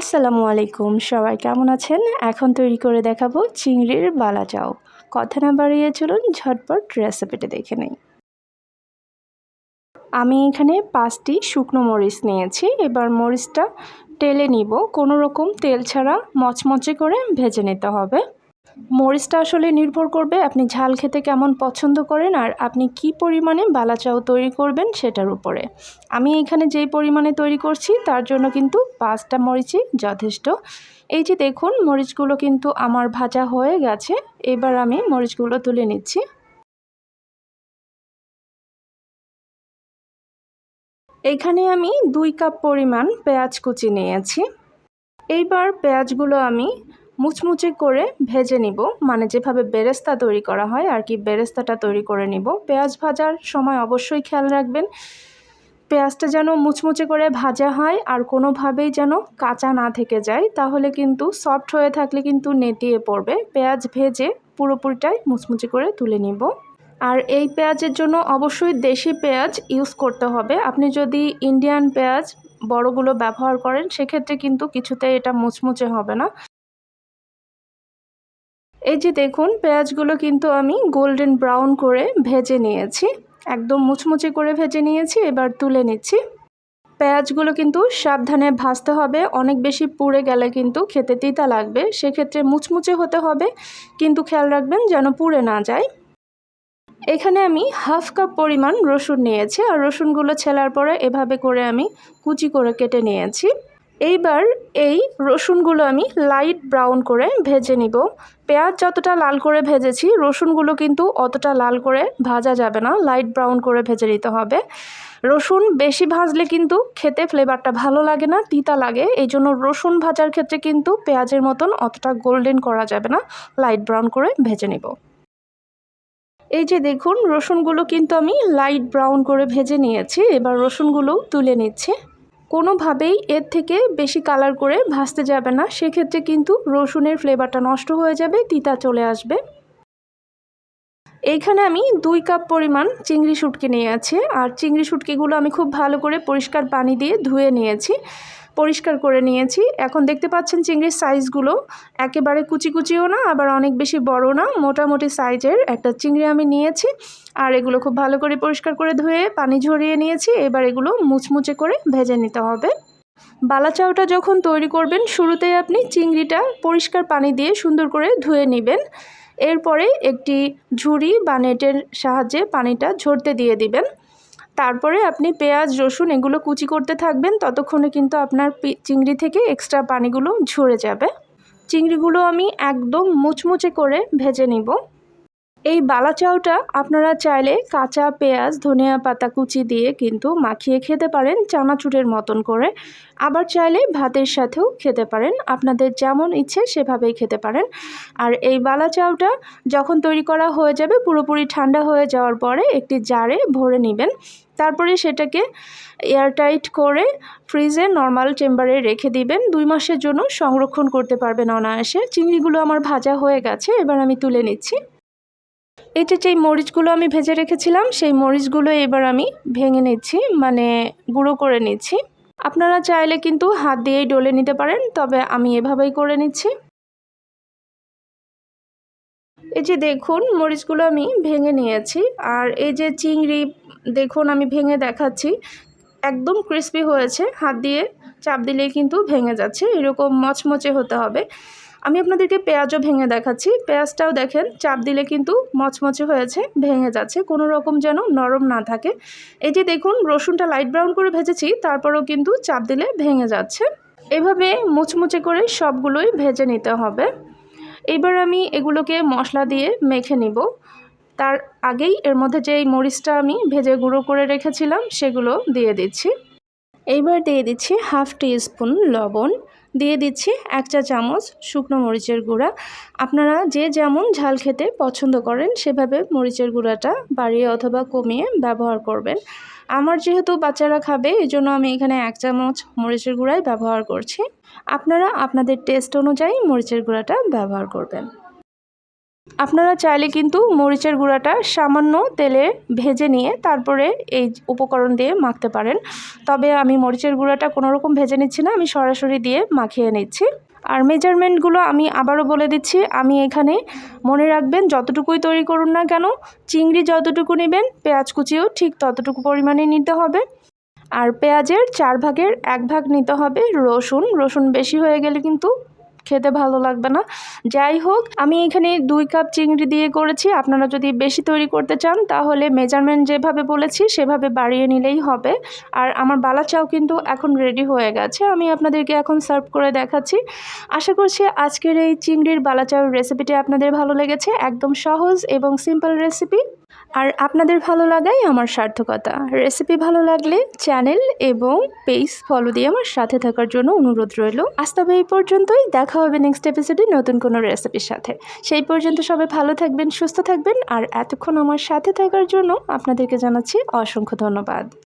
আসসালামু আলাইকুম, সবাই কেমন আছেন? এখন তৈরি করে দেখাবো চিংড়ির বালা চাও কথা না বাড়িয়ে চলুন ঝটপট রেসিপিটি দেখে নেই। আমি এখানে পাঁচটি শুকনো মরিচ নিয়েছি। এবার মরিচটা টেলে নিব। কোনো রকম তেল ছাড়া মচমচে করে ভেজে নিতে হবে। মরিচটা আসলে নির্ভর করবে আপনি ঝাল খেতে কেমন পছন্দ করেন আর আপনি কি পরিমাণে বালাচাও তৈরি করবেন সেটার উপরে। আমি এখানে যেই পরিমাণে তৈরি করছি তার জন্য কিন্তু পাঁচটা মরিচই যথেষ্ট। এই যে দেখুন, মরিচগুলো কিন্তু আমার ভাজা হয়ে গেছে। এবার আমি মরিচগুলো তুলে নিচ্ছি। এখানে আমি দুই কাপ পরিমাণ পেঁয়াজ কুচি নিয়েছি। এইবার পেঁয়াজগুলো আমি মুচমুচে করে ভেজে নিব। মানে যেভাবে বেরেস্তা তৈরি করা হয় আর কি, বেরেস্তাটা তৈরি করে নিব। পেঁয়াজ ভাজার সময় অবশ্যই খেয়াল রাখবেন। পেঁয়াজটা যেন মুচমুচে করে ভাজা হয় আর কোনোভাবেই যেন কাঁচা না থেকে যায়, তাহলে কিন্তু সফট হয়ে থাকলে কিন্তু নেতিয়ে পড়বে। পেঁয়াজ ভেজে পুরোপুরিটাই মুচমুচে করে তুলে নিব। আর এই পেঁয়াজের জন্য অবশ্যই দেশি পেঁয়াজ ইউজ করতে হবে। আপনি যদি ইন্ডিয়ান পেঁয়াজ বড়গুলো ব্যবহার করেন, সেক্ষেত্রে কিন্তু কিছুতেই এটা মুচমুচে হবে না। এই যে দেখুন, পেঁয়াজগুলো কিন্তু আমি গোল্ডেন ব্রাউন করে ভেজে নিয়েছি। একদম মুচমুচে করে ভেজে নিয়েছি, এবার তুলে নিচ্ছি। পেঁয়াজগুলো কিন্তু সাবধানে ভাজতে হবে, অনেক বেশি পুড়ে গেলে কিন্তু খেতে তিতা লাগবে। সেক্ষেত্রে মুচমুচে হতে হবে, কিন্তু খেয়াল রাখবেন যেন পুড়ে না যায়। এখানে আমি হাফ কাপ পরিমাণ রসুন নিয়েছি, আর রসুনগুলো ছেলার পরে এভাবে করে আমি কুচি করে কেটে নিয়েছি। এইবার এই রসুনগুলো আমি লাইট ব্রাউন করে ভেজে নিব। পেঁয়াজ যতটা লাল করে ভেজেছি, রসুনগুলো কিন্তু অতটা লাল করে ভাজা যাবে না লাইট ব্রাউন করে ভেজে নিতে হবে। রসুন বেশি ভাজলে কিন্তু খেতে ফ্লেভারটা ভালো লাগে না, তিতা লাগে। এই জন্য রসুন ভাজার ক্ষেত্রে কিন্তু পেঁয়াজের মতন অতটা গোল্ডেন করা যাবে না লাইট ব্রাউন করে ভেজে নেব। এই যে দেখুন, রসুনগুলো কিন্তু আমি লাইট ব্রাউন করে ভেজে নিয়েছি। এবার রসুনগুলো তুলে নিচ্ছি। কোনোভাবেই এর থেকে বেশি কালার করে ভাসতে যাবে না। সেক্ষেত্রে কিন্তু রসুনের ফ্লেভারটা নষ্ট হয়ে যাবে, তিতা চলে আসবে। এইখানে আমি দুই কাপ পরিমাণ চিংড়ি শুটকি নিয়ে আছে। আর চিংড়ি শুটকিগুলো আমি খুব ভালো করে পরিষ্কার পানি দিয়ে ধুয়ে নিয়েছি, পরিষ্কার করে নিয়েছি। এখন দেখতে পাচ্ছেন চিংড়ির সাইজগুলো একেবারে কুচি কুচিও না, আবার অনেক বেশি বড় না, মোটামুটি সাইজের একটা চিংড়ি আমি নিয়েছি। আর এগুলো খুব ভালো করে পরিষ্কার করে ধুয়ে পানি ঝরিয়ে নিয়েছি, এবার এগুলো মুচমুচে করে ভেজে নিতে হবে। বালা চাউটা যখন তৈরি করবেন, শুরুতেই আপনি চিংড়িটা পরিষ্কার পানি দিয়ে সুন্দর করে ধুয়ে নেবেন। এরপরে একটি ঝুড়ি বা নেটের সাহায্যে পানিটা ঝরতে দিয়ে দিবেন। তারপরে আপনি পেঁয়াজ, রসুন এগুলো কুচি করতে থাকবেন, ততক্ষণে কিন্তু আপনার চিংড়ি থেকে এক্সট্রা পানিগুলো ঝরে যাবে। চিংড়িগুলো আমি একদম মুচমুচে করে ভেজে নিব। এই বালা চাউটা আপনারা চাইলে কাঁচা পেঁয়াজ, ধনিয়া পাতা কুচি দিয়ে কিন্তু মাখিয়ে খেতে পারেন চানাচুরের মতন করে। আবার চাইলে ভাতের সাথেও খেতে পারেন, আপনাদের যেমন ইচ্ছে সেভাবেই খেতে পারেন। আর এই বালা চাউটা যখন তৈরি করা হয়ে যাবে, পুরোপুরি ঠান্ডা হয়ে যাওয়ার পরে একটি জারে ভরে নেবেন। তারপরে সেটাকে এয়ারটাইট করে ফ্রিজে নর্মাল চেম্বারে রেখে দিবেন। দুই মাসের জন্য সংরক্ষণ করতে পারবেন অনায়াসে। চিংড়িগুলো আমার ভাজা হয়ে গেছে, এবার আমি তুলে নিচ্ছি। এই যে যেই মরিচগুলো আমি ভেজে রেখেছিলাম, সেই মরিচগুলো এবার আমি ভেঙে নিচ্ছি মানে গুঁড়ো করে নিচ্ছি। আপনারা চাইলে কিন্তু হাত দিয়েই ডলে নিতে পারেন, তবে আমি এভাবেই করে নিচ্ছি। এই যে দেখুন, মরিচগুলো আমি ভেঙে নিয়েছি, আর এই যে চিংড়ি, দেখুন আমি ভেঙে দেখাচ্ছি। একদম ক্রিস্পি হয়েছে, হাত দিয়ে চাপ দিলেই কিন্তু ভেঙে যাচ্ছে, এরকম মচমচে হতে হবে। আমি আপনাদেরকে পেঁয়াজও ভেঙে দেখাচ্ছি। পেঁয়াজটাও দেখেন, চাপ দিলে কিন্তু মচমচে হয়েছে, ভেঙে যাচ্ছে। কোনো রকম যেন নরম না থাকে। এই যে দেখুন, রসুনটা লাইট ব্রাউন করে ভেজেছি, তারপরেও কিন্তু চাপ দিলে ভেঙে যাচ্ছে। এভাবে মুচমুচে করে সবগুলোই ভেজে নিতে হবে। এবার আমি এগুলোকে মশলা দিয়ে মেখে নিব। তার আগেই এর মধ্যে যে মরিচটা আমি ভেজে গুঁড়ো করে রেখেছিলাম, সেগুলো দিয়ে দিচ্ছি। এইবার দিয়ে দিচ্ছি হাফ টি স্পুন লবণ, দিয়ে দিচ্ছি এক চা চামচ শুকনো মরিচের গুঁড়া। আপনারা যে যেমন ঝাল খেতে পছন্দ করেন, সেভাবে মরিচের গুঁড়াটা বাড়িয়ে অথবা কমিয়ে ব্যবহার করবেন। আমার যেহেতু বাচ্চারা খাবে এই জন্য আমি এখানে এক চামচ মরিচের গুঁড়াই ব্যবহার করছি। আপনারা আপনাদের টেস্ট অনুযায়ী মরিচের গুঁড়াটা ব্যবহার করবেন। আপনারা চাইলে কিন্তু মরিচের গুঁড়াটা সামান্য তেলে ভেজে নিয়ে তারপরে এই উপকরণ দিয়ে মাখতে পারেন। তবে আমি মরিচের গুঁড়াটা কোনো রকম ভেজে নিচ্ছি না, আমি সরাসরি দিয়ে মাখিয়ে নিচ্ছি। আর মেজারমেন্টগুলো আমি আবারও বলে দিচ্ছি, আমি এখানে মনে রাখবেন যতটুকুই তৈরি করুন না কেন, চিংড়ি যতটুকু নেবেন, পেঁয়াজ কুচিও ঠিক ততটুকু পরিমাণে নিতে হবে। আর পেঁয়াজের চার ভাগের এক ভাগ নিতে হবে রসুন। রসুন বেশি হয়ে গেলে কিন্তু খেতে ভালো লাগবে না। যাই হোক, আমি এখানে দুই কাপ চিংড়ি দিয়ে করেছি। আপনারা যদি বেশি তৈরি করতে চান, তাহলে মেজারমেন্ট যেভাবে বলেছি, সেভাবে বাড়িয়ে নিলেই হবে। আর আমার বালা চাও কিন্তু এখন রেডি হয়ে গেছে। আমি আপনাদেরকে এখন সার্ভ করে দেখাচ্ছি। আশা করছি আজকের এই চিংড়ির বালা চাউর রেসিপিটি আপনাদের ভালো লেগেছে। একদম সহজ এবং সিম্পল রেসিপি আর আপনাদের ভালো লাগাই আমার সার্থকতা। রেসিপি ভালো লাগলে চ্যানেল এবং পেজ ফলো দিয়ে আমার সাথে থাকার জন্য অনুরোধ রইল। আজ তবে এই পর্যন্তই। দেখা হবে নেক্সট এপিসোডে নতুন কোনো রেসিপির সাথে। সেই পর্যন্ত সবাই ভালো থাকবেন, সুস্থ থাকবেন। আর এতক্ষণ আমার সাথে থাকার জন্য আপনাদেরকে জানাচ্ছি অসংখ্য ধন্যবাদ।